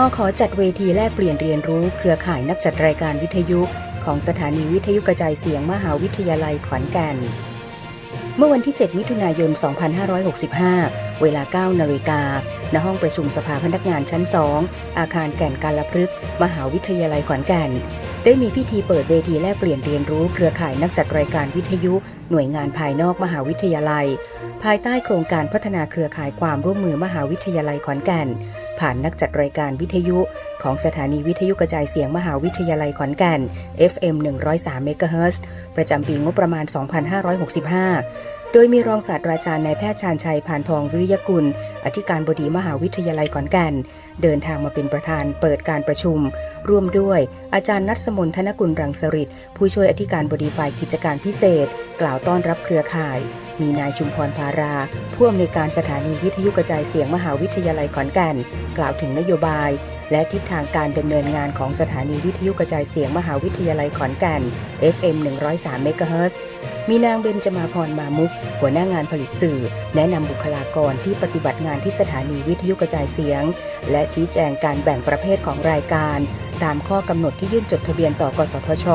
มขอจัดเวทีแลกเปลี่ยนเรียนรู้เครือข่ายนักจัดรายการวิทยุ ของสถานีวิทยุกระจายเสียงมหาวิทยาลัยขอนแก่น เมื่อวันที่ 7 มิถุนายน 2565 เวลา 9 นาฬิกา ณ ห้องประชุมสภาพนักงานชั้น 2 อาคารแก่นการละพฤกษ์มหาวิทยาลัยขอนแก่น ได้มีพิธีเปิดเวทีแลกเปลี่ยนเรียนรู้เครือข่ายนักจัดรายการวิทยุ หน่วยงานภายนอกมหาวิทยาลัย ภายใต้โครงการพัฒนาเครือข่ายความร่วมมือมหาวิทยาลัยขอนแก่น ผ่านนักจัดรายการวิทยุ ของสถานีวิทยุกระจายเสียงมหาวิทยาลัยขอนแก่น FM 103 MHz ประจำปีงบประมาณ 2565 โดยมีรองศาสตราจารย์นายแพทย์ชาญชัยผ่านทองวิริยกุล อธิการบดีมหาวิทยาลัยขอนแก่น เดินทางมาเป็นประธานเปิดการประชุม ร่วมด้วยอาจารย์นัทสมนธนกุลรังสริตผู้ช่วยอธิการบดีฝ่ายกิจการพิเศษ กล่าวต้อนรับเครือข่าย มีนายชุมพรพาราผู้อำนวยการสถานีวิทยุกระจายเสียงมหาวิทยาลัยขอนแก่น กล่าวถึงนโยบาย และทิศทางการดำเนินงานของสถานีวิทยุกระจายเสียงมหาวิทยาลัยขอนแก่น FM 103 MHz มีนางเบญจมาพรมามุก หัวหน้างานผลิตสื่อ แนะนำบุคลากรที่ปฏิบัติงานที่สถานีวิทยุกระจายเสียง และชี้แจงการแบ่งประเภทของรายการ ตามข้อกำหนดที่ยื่นจดทะเบียนต่อกสทช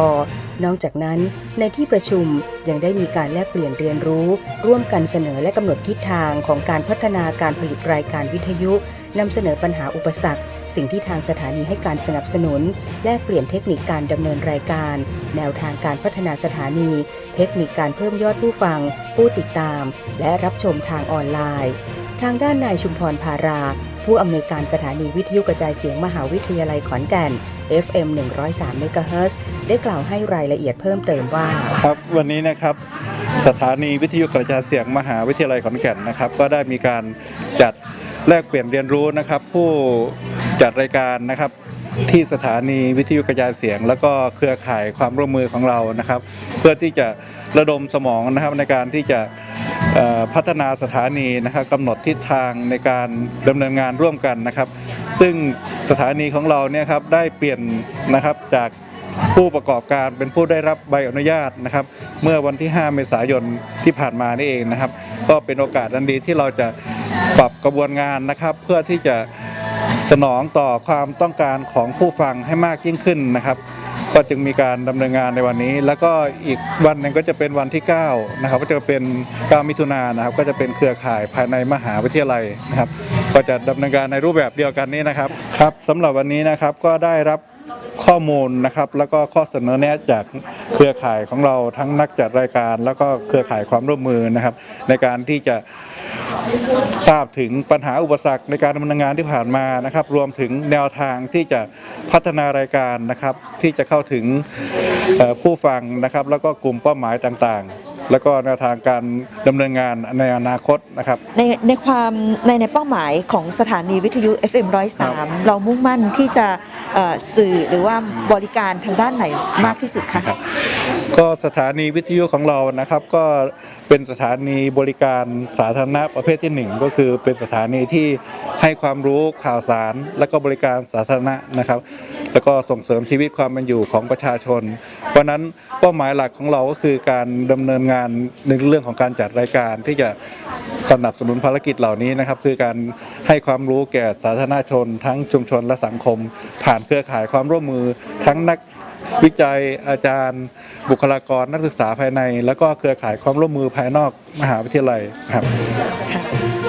นอกจากนั้น ในที่ประชุมยังได้มีการแลกเปลี่ยนเรียนรู้ ร่วมกันเสนอและกำหนดทิศทางของการพัฒนาการผลิตรายการวิทยุ นำเสนอปัญหาอุปสรรค สิ่งที่ทางสถานีให้การสนับสนุน แลกเปลี่ยนเทคนิคการดำเนินรายการ แนวทางการพัฒนาสถานี เทคนิคการเพิ่มยอดผู้ฟัง ผู้ติดตาม และรับชมทางออนไลน์ ทางด้านนายชุมพรพารา ผู้อำนวยการสถานีวิทยุกระจายเสียงมหาวิทยาลัยขอนแก่น FM 103 MHz ได้กล่าวให้รายละเอียดเพิ่มเติมว่า ครับวันนี้นะครับสถานีวิทยุกระจายเสียงมหาวิทยาลัยขอนแก่นนะครับ ก็ได้มีการจัด แลกเปลี่ยนเรียนรู้นะครับ ผู้จัดรายการนะครับ ที่สถานีวิทยุกระจายเสียง แล้วก็เครือข่ายความร่วมมือของเรานะครับ เพื่อที่จะระดมสมองนะครับในการที่จะพัฒนาสถานีนะครับกำหนดทิศทางในการดำเนินงานร่วมกันนะครับ ซึ่งสถานีของเราเนี่ยครับได้เปลี่ยนนะครับจากผู้ประกอบการเป็นผู้ได้รับใบอนุญาตนะครับ เมื่อวันที่ 5 เมษายนที่ผ่านมานี่เองนะครับ ก็เป็นโอกาสอันดีที่เราจะ ปรับกระบวนงานนะครับ เพื่อที่จะสนองต่อความต้องการของผู้ฟังให้มากยิ่งขึ้นนะครับ ก็จึงมีการดำเนินงานในวันนี้ แล้วก็อีกวันหนึ่งก็จะเป็นวันที่9นะครับก็จะเป็น 9 มิถุนายนนะครับ ก็จะเป็นเครือข่ายภายในมหาวิทยาลัยนะครับ ก็จะดำเนินการในรูปแบบเดียวกันนี้นะครับครับสำหรับวันนี้นะครับก็ได้รับข้อมูลนะครับแล้วก็ข้อเสนอแนะจากเครือข่ายของเราทั้งนักจัดรายการ แล้วก็เครือข่ายความร่วมมือนะครับ ในการที่จะ ทราบถึงปัญหาอุปสรรคในการดำเนินงานที่ผ่านมานะครับ รวมถึงแนวทางที่จะพัฒนารายการนะครับ ที่จะเข้าถึงเอ่อผู้ฟังนะครับ แล้วก็กลุ่มเป้าหมายต่างๆ แล้วก็แนวทางการดำเนินงานในอนาคตนะครับ ในในความในในเป้าหมายของสถานีวิทยุ FM 103 เรามุ่งมั่นที่จะเอ่อสื่อหรือว่าบริการทางด้านไหนมากที่สุดคะ ก็สถานีวิทยุของเรานะครับ ก็เป็นสถานีบริการสาธารณะประเภทที่หนึ่งก็คือเป็นสถานีที่ให้ความรู้ข่าวสาร และก็บริการสาธารณะนะครับ แล้วก็ส่งเสริมชีวิตความเป็นอยู่ของประชาชน เพราะฉะนั้นเป้าหมายหลักของเราก็คือการดำเนินงานในเรื่องของการจัดรายการที่จะสนับสนุนภารกิจเหล่านี้นะครับ คือการให้ความรู้แก่สาธารณชน ทั้งชุมชนและสังคม ผ่านเครือข่ายความร่วมมือ ทั้งนักวิจัยอาจารย์ บุคลากรนักศึกษาภายใน แล้วก็เครือข่ายความร่วมมือภายนอกมหาวิทยาลัยครับ